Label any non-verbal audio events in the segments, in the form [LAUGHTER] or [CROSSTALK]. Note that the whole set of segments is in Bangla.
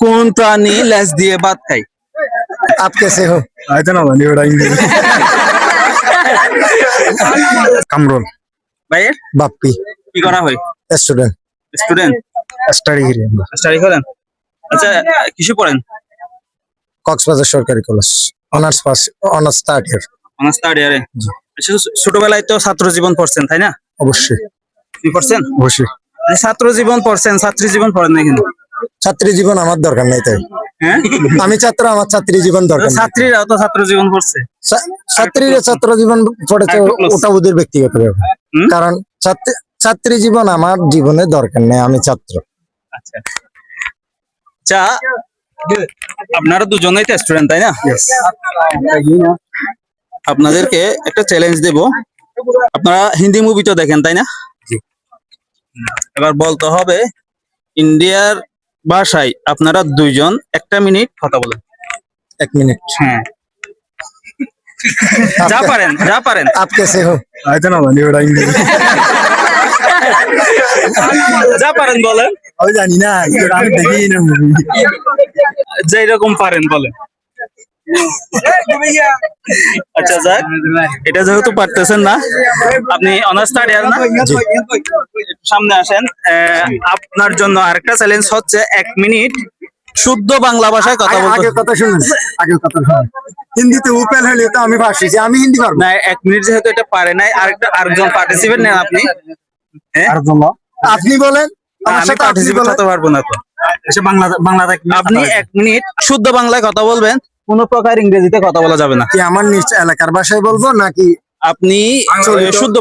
কোন প্রাণী লেজ দিয়ে ভাত খায়? आप कैसे हो इतना नहीं उड़ाएंगे কামরুল। ভাইয়ের? বাপ্পি। কি করা হয়? স্টুডেন্ট। স্টুডেন্ট? স্টাডি স্টাডি করেন? আচ্ছা কিছু পড়েন? কক্সবাজার সরকারি college. Honours pass honours third year honours third আচ্ছা, ইয়ারে ছোটবেলায় তো ছাত্র জীবন পড়ছেন তাই না? অবশ্যই। কি পড়ছেন? অবশ্যই। আচ্ছা, ছাত্র জীবন পড়ছেন ছাত্রী জীবন পড়েন না কিন্তু ছাত্রী জীবন আমার দরকার নাই তাই। হ্যাঁ? আমি ছাত্র আমার ছাত্রী জীবন দরকার নেই। ছাত্রীরাও তো ছাত্র জীবন পড়ছে ছাত্রীরা ছাত্র জীবন পড়েছে ওটা ওদের ব্যক্তিগত কারণ ছাত্রী জীবন আমার জীবনে দরকার নেই আমি ছাত্র। আচ্ছা। আপনারা দুজনেই তো স্টুডেন্ট তাই না? আপনাদেরকে একটা চ্যালেঞ্জ দেব। আপনারা হিন্দি মুভি তো দেখেন তাই না? এবার বলতে হবে ইন্ডিয়ার বাসাই আপনারা দুইজন একটা মিনিট কথা বলেন। এক মিনিট। হ্যাঁ। যা পারেন যা পারেন। आप कैसे हो आए না ना बनी उड़ाएंगे যা পারেন বলেন। আমি জানি না আমি দেখি না মুভি যেই রকম পারেন বলেন। আচ্ছা স্যার এটা যেহেতু পারতেছেন না আপনি অনার্স থার্ড ইয়ার না? সামনে আসেন। আহ, আপনার জন্য আরেকটা চ্যালেঞ্জ হচ্ছে এক মিনিট শুদ্ধ বাংলা ভাষায় কথা বলতে। আগে কথা শুনুন আগে কথা শুনুন। হিন্দিতে উপেল হলে তো আমি ভাসিছি আমি হিন্দি পারব। না এক মিনিট যেহেতু এটা পারে নাই আরেকটা আরেকজন পার্টিসিপেট নেন আপনি। হ্যাঁ আপনি বলেন আমার সাথে পার্টিসিপেট হতে পারব না তো। এসে বাংলা বাংলা আপনি এক মিনিট শুদ্ধ বাংলায় কথা বলবেন কোনো প্রকার ইংরেজিতে কথা বলা যাবে না। কি আমার নিজ এলাকার ভাষায় বলব নাকি আপনি শুদ্ধ।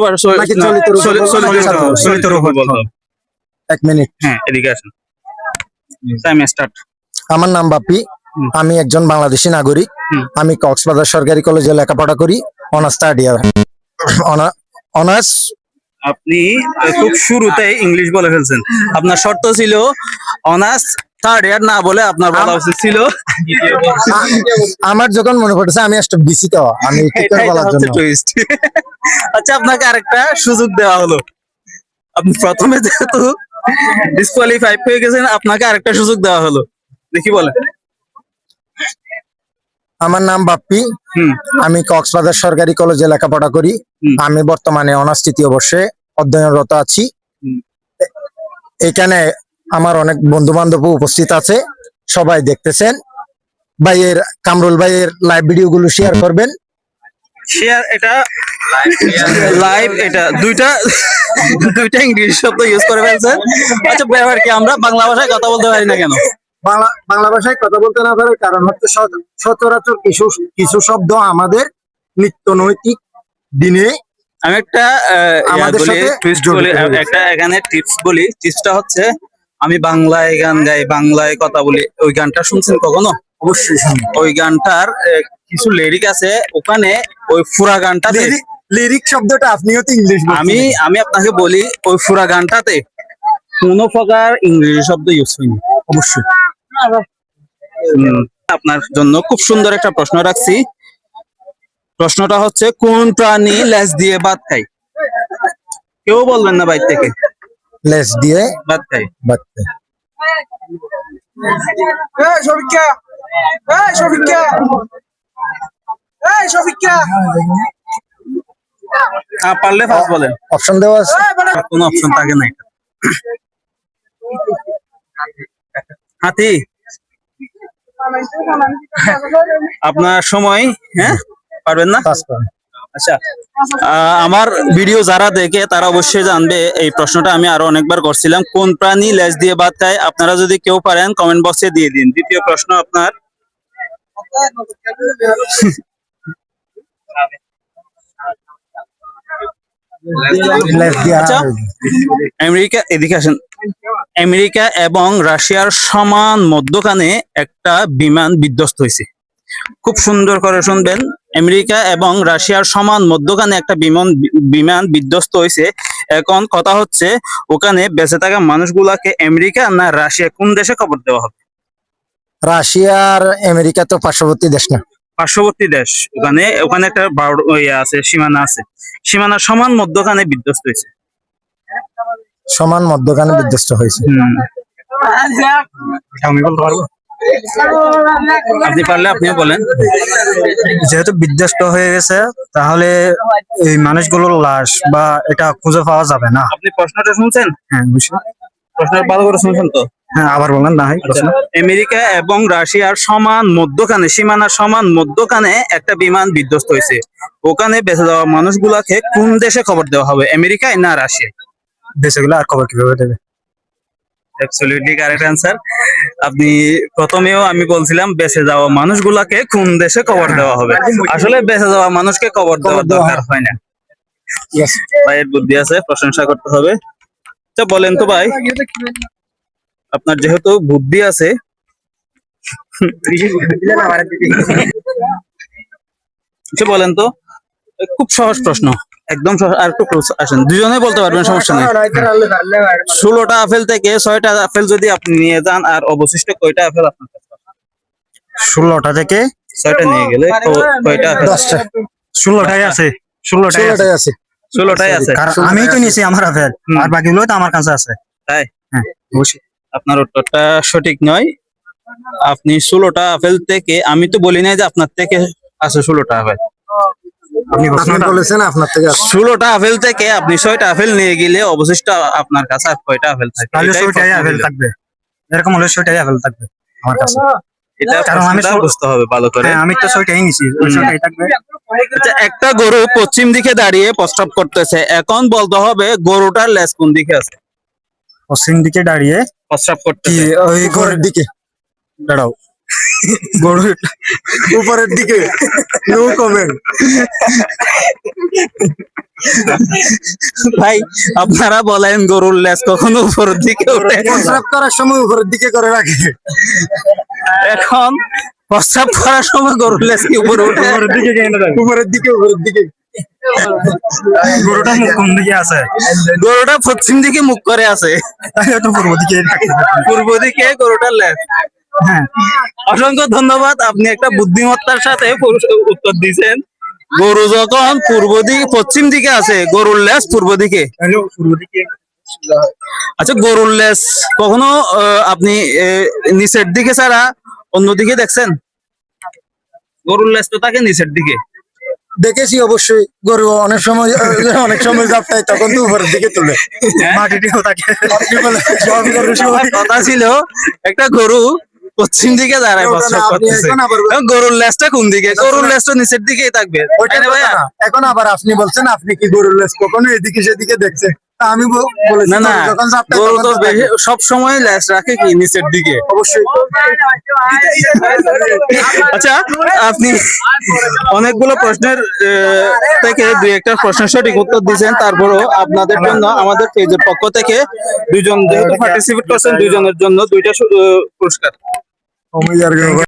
এক মিনিট। হ্যাঁ এদিকে আসেন। টাইম স্টার্ট আমার নাম বাপি আমি একজন বাংলাদেশী নাগরিক। আমি কক্সবাজার সরকারি কলেজে লেখাপড়া করি। অনার্স থার্ড ইয়ার অনার্স আপনি খুব শুরুতে ইংলিশ বলে ফেলছেন। আপনার শর্ত ছিল অনার্স থার্ড ইয়ার না বলে আপনার বলা উচিত ছিল। আমার যখন মনে পড়েছে আমি একটা দিছি তো আমি [LAUGHS] তো বলার জন্য। আচ্ছা আপনাকে আরেকটা সুযোগ দেওয়া হলো। আপনি প্রথমে যেহেতু ডিসকোয়ালিফাই হয়ে গেছেন আপনাকে আরেকটা সুযোগ দেওয়া হলো। দেখি বলেন। আমার নাম বাপ্পি। আমি কক্সবাজার সরকারি কলেজে লেখাপড়া করি। আমি বর্তমানে অনার্স তৃতীয় বর্ষে অধ্যয়নরত আছি। এখানে আমার অনেক বন্ধু বান্ধব উপস্থিত আছে সবাই দেখতেছেন। ভাইয়ের কামরুল ভাইয়ের লাইভ ভিডিও গুলো শেয়ার করবেন। শেয়ার এটা লাইভ এটা দুইটা দুইটা ইংলিশ শব্দ ইউজ করে আচ্ছা ব্যাপার কি আমরা বাংলা ভাষায় কথা বলতে পারি না কেন? বাংলা বাংলা ভাষায় কথা বলতে না পারার কারণ হচ্ছে সচ- সচরাচর কিছু কিছু শব্দ আমাদের নিত্য নৈতিক দিনে আমি একটা আমাদের সাথে। একটা এখানে টিপস বলি। টিপসটা হচ্ছে আমি বাংলায় গান গাই বাংলায় কথা বলি। ওই গানটা শুনছেন কখনো? অবশ্যই ওই গানটার কিছু লিরিক আছে। ওখানে ওই ফুরা গানটাতে লিরিক শব্দটা আপনিও তো ইংলিশ আমি আমি আপনাকে বলি ওই ফুরা গানটাতে কোন প্রকার ইংরেজি শব্দ ইউজ হয়নি। অবশ্যই। আপনার জন্য খুব সুন্দর একটা প্রশ্ন রাখছি। প্রশ্নটা হচ্ছে কোন প্রাণী লেজ দিয়ে ভাত খায়? কেউ বলবেন না বাইর থেকে। লেস দিয়ে ভাত খায় বাড়তে এই শফিকা এই শফিকা এই শফিকা পারলে ফার্স্ট বলেন অপশন দেওয়া আছে। কোনো অপশন থাকে না হাতি। [LAUGHS] আপনার সময় হ্যাঁ? পারবেন না। আচ্ছা আমার ভিডিও যারা দেখে তারা অবশ্যই জানবে এই প্রশ্নটা আমি আরও অনেকবার করছিলাম। কোন প্রাণী লেজ দিয়ে ভাত খায়? আপনারা যদি কেউ পারেন কমেন্ট বক্সে দিয়ে দিন। দ্বিতীয় প্রশ্ন আপনার। আচ্ছা। আমেরিকা এদিকে আসেন। আমেরিকা এবং রাশিয়ার সমান মধ্যখানে একটা বিমান বিধ্বস্ত হয়েছে। খুব সুন্দর করে শুনবেন। আমেরিকা এবং রাশিয়ার সমান মধ্যখানে একটা বিমান বিমান বিধ্বস্ত হয়েছে। এখন কথা হচ্ছে ওখানে বেঁচে থাকা মানুষগুলাকে আমেরিকা না রাশিয়া? কোন দেশে খবর দেওয়া হবে? রাশিয়া আর আমেরিকা তো পার্শ্ববর্তী দেশ না। পার্শ্ববর্তী দেশ। ওখানে ওখানে একটা ইয়ে আছে সীমানা আছে। সীমানা সমান মধ্যখানে বিধ্বস্ত হয়েছে। সমান মধ্যখানে বিধ্বস্ত হয়েছে। হুম। আমি বলতে পারব? আপনি পারলে আপনিও বলেন। যেহেতু বিধ্বস্ত হয়ে গেছে তাহলে এই মানুষগুলোর লাশ বা এটা খুঁজে পাওয়া যাবে না। আপনি প্রশ্নটা শুনছেন? হ্যাঁ বুঝছি। প্রশ্ন ভালো করে শুনছেন তো? হ্যাঁ আবার বলেন না হয় আমেরিকা এবং রাশিয়ার সমান মধ্যখানে সীমানার সমান মধ্যখানে একটা বিমান বিধ্বস্ত হয়েছে। ওখানে বেঁচে যাওয়া মানুষগুলাকে কোন দেশে খবর দেওয়া হবে আমেরিকায় না রাশিয়ায়? দেশগুলো আর খবর কীভাবে দেবে? অ্যাবসলিউটলি কারেক্ট অ্যান্সার আপনি প্রথমেও আমি বলছিলাম বেঁচে যাওয়া মানুষগুলাকে কোন দেশে কবর দেওয়া হবে? আসলে বেঁচে যাওয়া মানুষকে কবর দেওয়ার দরকার হয় না. ভাইয়ের বুদ্ধি আছে প্রশংসা করতে হবে। আচ্ছা বলেন তো ভাই। আপনার যেহেতু বুদ্ধি আছে আচ্ছা বলেন তো। খুব সহজ প্রশ্ন। একদম আর একটু close আসেন। দুজনেই বলতে পারবেন সমস্যা নেই। ষোলোটা আপেল থেকে ছয়টা আপেল যদি আপনি নিয়ে যান আর অবশিষ্ট কয়টা আপেল আপনার কাছে ষোলোটা থেকে ছয়টা নিয়ে গেলে কয়টা আপেল দশটা। ষোলোটাই আছে ষোলোটাই আছে। ষোলোটাই আছে। আমি তো নিছি আমার আপেল। আর বাকিগুলো তো আমার কাছে আছে। তাই? হ্যাঁ আপনার উত্তরটা সঠিক নয়। আপনি ষোলোটা আপেল থেকে আমি তো বলি নাই যে আপনার থেকে আছে ষোলোটা আপেল। আপনি আপনি বলেছেন আপনার থেকে ষোলোটা আপেল থেকে আপনি ছয়টা আপেল নিয়ে গেলে অবশিষ্ট আপনার কাছে আর কয়টা আপেল থাকে তাহলে ছয়টাই আপেল থাকবে। এরকম হলে ছয়টাই আপেল থাকবে আমার কাছে। এটা কারণ আমি বুঝতে হবে ভালো করে। হ্যাঁ আমি তো ছয়টাই নিছি ছয়টাই থাকবে। আচ্ছা একটা গরু পশ্চিম দিকে দাঁড়িয়ে প্রস্তাব করতেছে। এখন বলতে হবে গরুটার লেজ কোন দিকে আছে? পশ্চিম দিকে দাঁড়িয়ে প্রস্তাব কি করতেছে। ওই ঘরের দিকে। দাঁড়াও। গরু উপরের দিকে নো কমেন্ট ভাই আপনারা বলেন গরুর লেজ কখনো উপরের দিকে ওঠে প্রস্রাব করার সময় উপরের দিকে করে রাখে। এখন প্রস্রাব করার সময় গরুর লেজ কি উপরে উঠে ঘরের দিকে উপরের দিকে উপরের দিকে। গরুটা মুখ কোন দিকে আছে? গরুটা পশ্চিম দিকে মুখ করে আছে। তাহলে তো পূর্ব দিকে। পূর্ব দিকে গরুটার লেজ। হ্যাঁ। অসংখ্য ধন্যবাদ। আপনি একটা বুদ্ধিমত্তার সাথে উত্তর দিয়েছেন। গরু যখন পূর্ব দিকে পশ্চিম দিকে আছে গরুর লেজ পূর্ব দিকে। তাহলে পূর্ব দিকে। আচ্ছা গরুর লেজ কখনো আহ, আপনি নিচের দিকে ছাড়া অন্যদিকে দেখছেন? গরুর লেজ তো থাকে নিচের দিকে। দেখেছি অবশ্যই গরু অনেক সময় অনেক সময় যাপটায় তখন তো উপরের দিকে তুলে। থাকে সব গরুর সময় কথা ছিল একটা গরু পশ্চিম দিকে দাঁড়ায় প্রস্রাব করতেছে এখন গরুর লেজটা কোন দিকে? গরুর লেজটা নিচের দিকেই থাকবে? এখন আবার আপনি বলছেন আপনি কি গরুর লেজ কখনো এদিকে সেদিকে দেখছেন? তা আমি বলেছি না যখন গরু তো। সব সময় লেজ রাখে কি নিচের দিকে? অবশ্যই। আচ্ছা আপনি অনেকগুলো প্রশ্নের থেকে দুই একটা প্রশ্নের সঠিক উত্তর দিয়েছেন। তারপরও আপনাদের জন্য আমাদের পেজের পক্ষ থেকে দুজন যেহেতু পার্টিসিপেট করছেন দুজনের জন্য দুইটা পুরস্কার। আমি আর